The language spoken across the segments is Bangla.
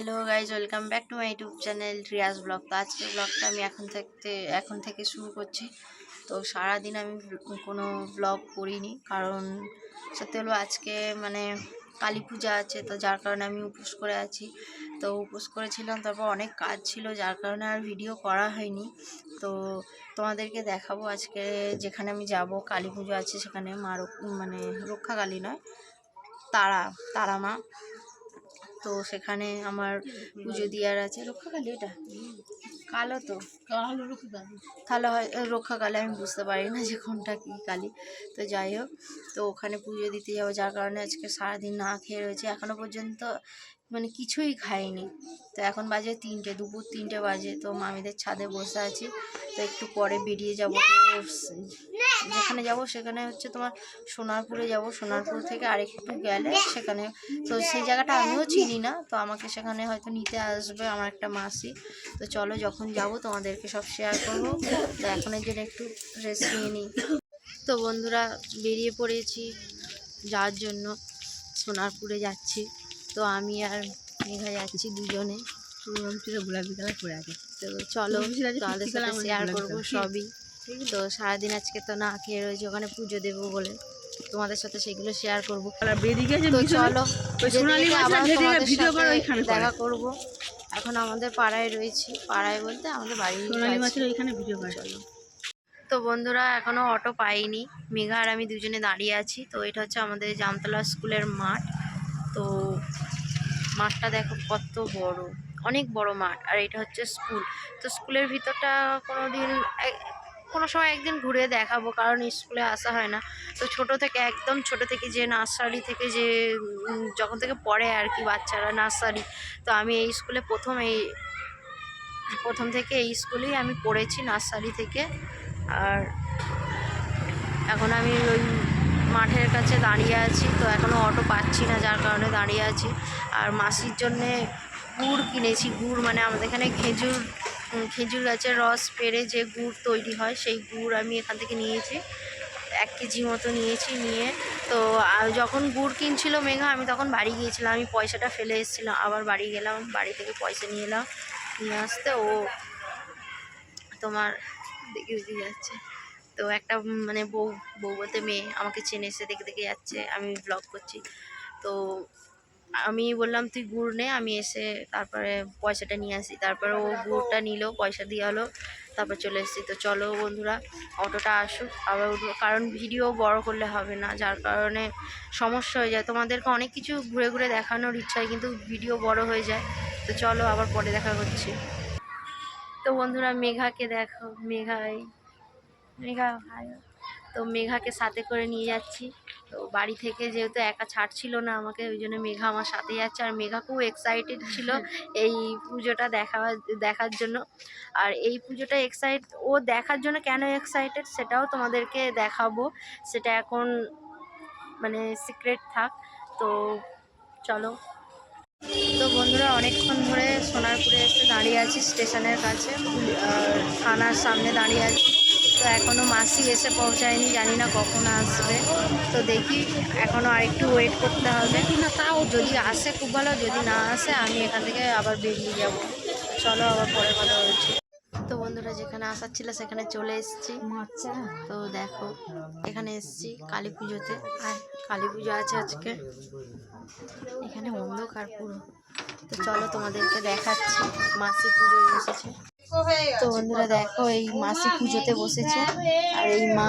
Hello guys welcome back to my YouTube channel Riyaz vlog তো আজকের ব্লগটা আমি এখন থেকে এখন থেকে শুরু করছি। তো সারাদিন আমি কোনো ব্লগ করিনি, কারণ সত্যি হলো আজকে মানে কালী পূজা আছে, তো যার কারণে আমি উপোস করে আছি। তো উপোস করেছিলাম, তারপর অনেক কাজ ছিল, যার কারণে আর ভিডিও করা হয়নি। তো তোমাদেরকে দেখাবো আজকে যেখানে আমি যাব, কালী পুজো আছে সেখানে মা মানে রক্ষাকালী নয়, তারা তারা মা তো সেখানে আমার পুজো দেওয়ার আছে। রক্ষাকালী এটা? কালো তো। তাহলে হয় রক্ষাকালী আমি বুঝতে পারি না যে কোনটা কী কালী। তো যাই হোক তো ওখানে পুজো দিতে যাব যার কারণে আজকে সারাদিন না খেয়ে রয়েছে। এখনও পর্যন্ত মানে কিছুই খাইনি। তো এখন বাজে তিনটে দুপুর তিনটে বাজে। তো মামিদের ছাদে বসে আছি। তো একটু পরে বেরিয়ে যাব। তো যেখানে যাব সেখানে হচ্ছে তোমার সোনারপুরে যাব। সোনারপুর থেকে আরেকটু গেলে সেখানে তো সেই জায়গাটা আমিও চিনি না। তো আমাকে সেখানে হয়তো নিতে আসবে আমার একটা মাসি। তো চলো যখন যাব তোমাদেরকে সব শেয়ার করব। তো এখন এর জন্য একটু রেস্ট নিয়ে নিই। তো বন্ধুরা বেরিয়ে পড়েছি যাওয়ার জন্য সোনারপুরে যাচ্ছি। তো আমি আর মেঘা যাচ্ছি দুজনে। গোলাপি কালার পরে আছে। তো চলো তুমি তোমাদের সাথে শেয়ার করব কালার। সবই তো? সারাদিন আজকে তো না খেয়ে রয়েছে ওখানে পুজো দেবো বলে। তোমাদের সাথে সেগুলো শেয়ার করব। চলো। দেখা করব। এখন আমাদের পাড়ায় রয়েছি। পাড়ায় বলতে আমাদের চলো। তো বন্ধুরা এখনও অটো পাইনি। মেঘা আর আমি দুজনে দাঁড়িয়ে আছি। তো এটা হচ্ছে আমাদের জামতলা স্কুলের মাঠ। তো মাঠটা দেখো কত বড়। অনেক বড় মাঠ। আর এটা হচ্ছে স্কুল। তো স্কুলের ভিতরটা কোনো দিন কোনো সময় একদিন ঘুরে দেখাবো, কারণ স্কুলে আসা হয় না। তো ছোট থেকে একদম ছোট থেকে যে নার্সারি থেকে যে যখন থেকে পড়ে আর কি বাচ্চারা নার্সারি, তো আমি এই স্কুলে প্রথম এই, প্রথম থেকে এই স্কুলেই আমি পড়েছি নার্সারি থেকে। আর এখন আমি ওই মাঠের কাছে দাঁড়িয়ে আছি, তো এখনও অটো পাচ্ছি না যার কারণে দাঁড়িয়ে আছি। আর মাসির জন্যে গুড় কিনেছি, গুড় মানে আমাদের এখানে খেজুর খেজুর গাছের রস পেরে যে গুড় তৈরি হয়, সেই গুড় আমি এখান থেকে নিয়েছি। এক কেজি মতো নিয়েছি নিয়ে। তো যখন গুড় কিনছিল মেঘা, আমি তখন বাড়ি গিয়েছিলাম। আমি পয়সাটা ফেলে এসেছিলাম। আবার বাড়ি গেলাম, বাড়ি থেকে পয়সা নিয়ে এলাম, নিয়ে আসতে। ও তোমার দেখে দেখে যাচ্ছে। তো একটা মানে বউ বউ বলতে মেয়ে আমাকে চেনে এসে দেখে দেখে যাচ্ছে। আমি ব্লগ করছি। তো আমি বললাম, তুই গুড় নে। আমি এসে তারপরে পয়সাটা নিয়ে আসি। তারপরে ও গুড়টা নিল, পয়সা দিয়ে হলো, তারপর চলে এসেছি। তো চলো বন্ধুরা, অটোটা আসুক। আবার কারণ ভিডিও বড় করলে হবে না, যার কারণে সমস্যা হয়ে যায়। তোমাদেরকে অনেক কিছু ঘুরে ঘুরে দেখানোর ইচ্ছা হয় কিন্তু ভিডিও বড় হয়ে যায়। তো চলো আবার পরে দেখা করছি তো বন্ধুরা, মেঘাকে দেখো। মেঘা হাই তো মেঘাকে সাথে করে নিয়ে যাচ্ছি। তো বাড়ি থেকে যেহেতু একা ছাড়ছিল না আমাকে ওই জন্য মেঘা আমার সাথে যাচ্ছে আর মেঘা খুব এক্সাইটেড ছিল এই পুজোটা দেখা দেখার জন্য। আর এই পুজোটা এক্সাইট ও দেখার জন্য কেন এক্সাইটেড সেটাও তোমাদেরকে দেখাবো। সেটা এখন মানে সিক্রেট থাক। তো চলো। তো বন্ধুরা অনেকক্ষণ ধরে সোনারপুরে এসে দাঁড়িয়ে আছি স্টেশনের কাছে। থানার সামনে দাঁড়িয়ে আছি। তো এখনও মাসি এসে পৌঁছায়নি জানি না কখন আসবে। তো দেখি এখনও আরেকটু ওয়েট করতে হবে। না তাও যদি আসে খুব ভালো যদি না আসে আমি এখান থেকে আবার বেরিয়ে যাব। চলো আবার পরে কথা বলছি। তো বন্ধুরা যেখানে আসার ছিল সেখানে চলে এসেছি। আচ্ছা। তো দেখো এখানে এসেছি কালী পুজোতে। আর কালী পুজো আছে আজকে। এখানে অন্ধকার পুরো। তো চলো তোমাদেরকে দেখাচ্ছি মাসি পুজোয় বসেছে তো বন্ধুরা দেখো, এই মাসি পুজোতে বসেছে। আর এই মা,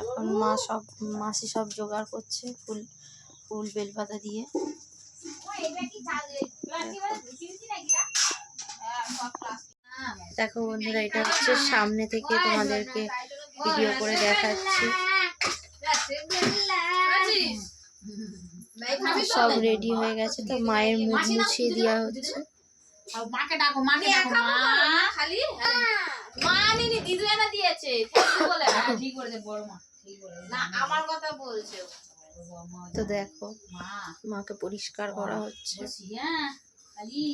এখন মা সব, মাসি সব জোগাড় করছে ফুল ফুল বেলপাতা দিয়ে। দেখো বন্ধুরা, এটা হচ্ছে সামনে থেকে তোমাদেরকে ভিডিও করে দেখাচ্ছি। সব রেডি হয়ে গেছে, তো মায়ের মুখ মুছিয়ে দেওয়া হচ্ছে। মাকে ডাকো মাকে ডাকো মা। খালি? মা নিনি দিদু এনে দিয়েছে বলে না ঠিক করে দে বড় মা না আমার কথা বলছে। তো দেখো মা। মাকে পরিষ্কার করা হচ্ছে। হ্যাঁ খালি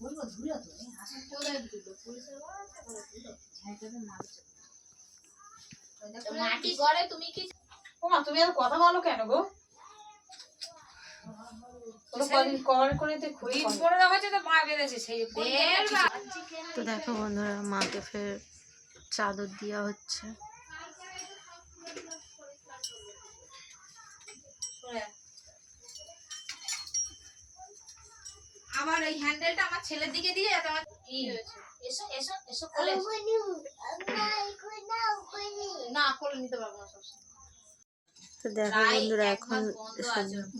বলব ধুলো তো এই কোথায় ধুলো। পরিষ্কার করো তারপরে ধুলো ঝাঁটাতে মারছে মাটি করে? তুমি কি ওমা তুমি আর কথা বলো কেন গো? তো দেখো বন্ধুরা মাকে ফের চাদর দেওয়া হচ্ছে। আমার এই হ্যান্ডেলটা আমার ছেলের দিকে দিয়ে যাতে আমার কি এসো এসো এসো কোলে না কোলে নিতে পারব না সবসময়। তো দেখো বন্ধুরা এখন।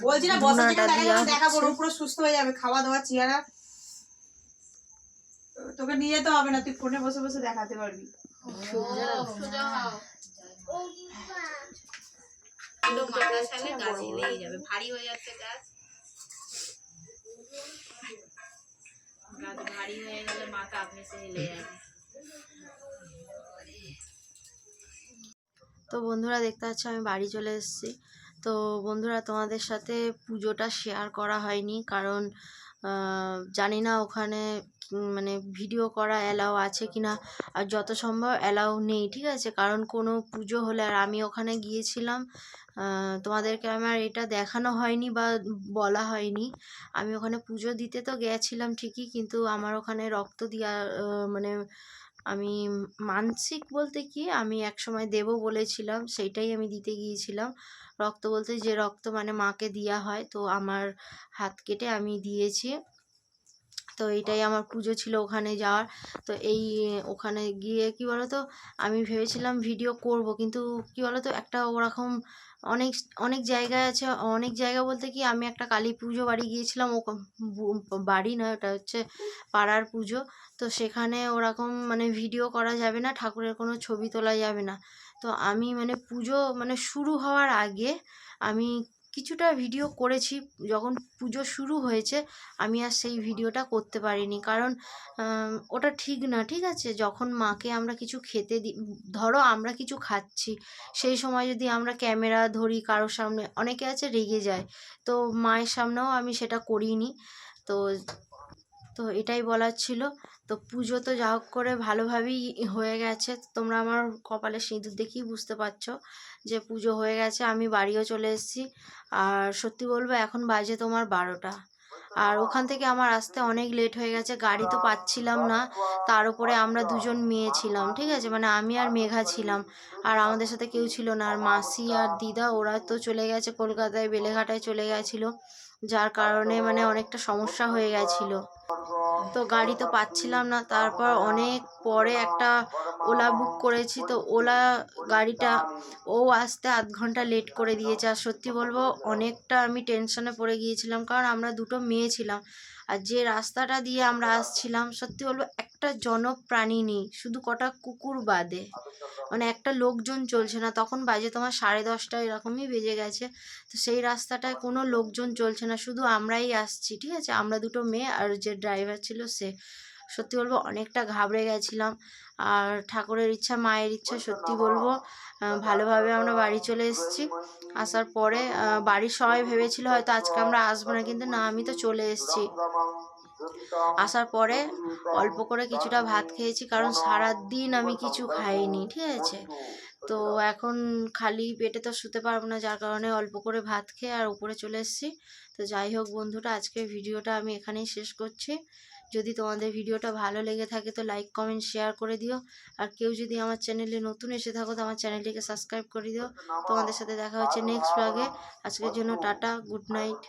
বলছি না দেখা যাবে দেখাবো। পুরো সুস্থ হয়ে যাবে খাওয়া দাওয়া চেহারা। তোকে নিয়ে যেতে হবে না তুই ফোনে বসে বসে দেখাতে পারবি। ভারী হয়ে যাচ্ছে গাছ গাছ ভারী হয়ে গেলে মাথা আপনি সে হেলে যাবে তো বন্ধুরা দেখতে পাচ্ছ আমি বাড়ি চলে এসেছি। তো বন্ধুরা তোমাদের সাথে পুজোটা শেয়ার করা হয়নি কারণ জানি না ওখানে মানে ভিডিও করা অ্যালাউ আছে কি না আর যত সম্ভব অ্যালাউ নেই ঠিক আছে? কারণ কোনো পুজো হলে আর আমি ওখানে গিয়েছিলাম তোমাদেরকে আমার এটা দেখানো হয়নি বা বলা হয়নি। আমি ওখানে পুজো দিতে তো গেছিলাম ঠিকই কিন্তু আমার ওখানে রক্ত আহ, মানে আমি মানসিক বলতে কি? আমি এক সময় দেবো বলেছিলাম সেইটাই আমি দিতে গিয়েছিলাম। রক্ত বলতে যে রক্ত মানে মাকে দেওয়া হয় তো আমার হাত কেটে আমি দিয়েছি। তো এইটাই আমার পুজো ছিল ওখানে যাওয়ার। তো এই ওখানে গিয়ে কি বলতো? আমি ভেবেছিলাম ভিডিও করব কিন্তু কি বলতো? একটা ওরকম অনেক অনেক জায়গায় আছে, অনেক জায়গা বলতে কি আমি একটা কালী পুজো বাড়ি গিয়েছিলাম ও বাড়ি নয়, ওটা হচ্ছে পাড়ার পুজো। তো সেখানে ওরকম মানে ভিডিও করা যাবে না, ঠাকুরের কোনো ছবি তোলা যাবে না। তো আমি মানে পুজো মানে শুরু হওয়ার আগে আমি কিছুটা ভিডিও করেছি। যখন পুজো শুরু হয়েছে, আমি আর সেই ভিডিওটা করতে পারিনি। কারণ ওটা ঠিক না, ঠিক আছে? যখন মাকে আমরা কিছু খেতে দিই ধরো আমরা কিছু খাচ্ছি, সেই সময় যদি আমরা ক্যামেরা ধরি কারোর সামনে, অনেকে আছে রেগে যায়। তো মায়ের সামনেও আমি সেটা করিনি। তো তো এটাই বলার ছিল। তো পুজো তো যা হোক করে ভালোভাবেই হয়ে গেছে। তোমরা আমার কপালে সিঁদুর দেখেই বুঝতে পারছ যে পুজো হয়ে গেছে, আমি বাড়িও চলে এসেছি। আর সত্যি বলব, এখন বাজে তোমার বারোটা। আর ওখান থেকে আমার আসতে অনেক লেট হয়ে গেছে, গাড়ি তো পাচ্ছিলাম না। তার উপরে আমরা দুজন মেয়ে ছিলাম, ঠিক আছে? মানে আমি আর মেঘা ছিলাম। আর আমাদের সাথে কেউ ছিল না। আর মাসি আর দিদা, ওরা তো চলে গেছে কলকাতায়, বেলেঘাটায় চলে গেছিল। যার কারণে মানে অনেকটা সমস্যা হয়ে গেছিল। তো গাড়ি তো পাচ্ছিলাম না। তারপর অনেক পরে একটা ওলা বুক করেছি। তো ওলা গাড়িটা, ও আসতে আধ ঘণ্টা লেট করে দিয়েছে। আর সত্যি বলব, অনেকটা আমি টেনশনে পড়ে গিয়েছিলাম। কারণ আমরা দুটো মেয়ে ছিলাম। আর যে রাস্তাটা দিয়ে আমরা আসছিলাম, সত্যি বলব একটা জনপ্রাণী নেই, শুধু কটা কুকুর বাদে। মানে একটা লোকজন চলছে না। তখন বাজে তোমার সাড়ে দশটা এরকমই বেজে গেছে। তো সেই রাস্তাটায় কোনো লোকজন চলছে না, শুধু আমরাই আসছি, ঠিক আছে? আমরা দুটো মেয়ে আর যে ড্রাইভার ছিল সে। সত্যি বলব অনেকটা ঘাবড়ে গেছিলাম। আর ঠাকুরের ইচ্ছা, মায়ের ইচ্ছা সত্যি বলব ভালোভাবে আমরা বাড়ি চলে এসেছি। আসার পরে বাড়ির সবাই ভেবেছিল হয়তো আজকে আমরা আসব না, কিন্তু না, আমি তো চলে এসেছি। আসার পরে অল্প করে কিছুটা ভাত খেয়েছি, কারণ সারা দিন আমি কিছু খাইনি, ঠিক আছে? তো এখন খালি পেটে তো শুতে পারব না, যার কারণে অল্প করে ভাত খেয়ে আর উপরে চলে এসেছি। তো যাই হোক বন্ধুরা, আজকের ভিডিওটা আমি এখানেই শেষ করছি। যদি তোমাদের ভিডিওটা ভালো লেগে থাকে তো লাইক কমেন্ট শেয়ার করে দিও। আর কেউ যদি আমার চ্যানেলে নতুন এসে থাকো তো আমার চ্যানেলটিকে সাবস্ক্রাইব করে দিও। তোমাদের সাথে দেখা হচ্ছে নেক্সট ব্লগে আজকের জন্য টাটা গুড নাইট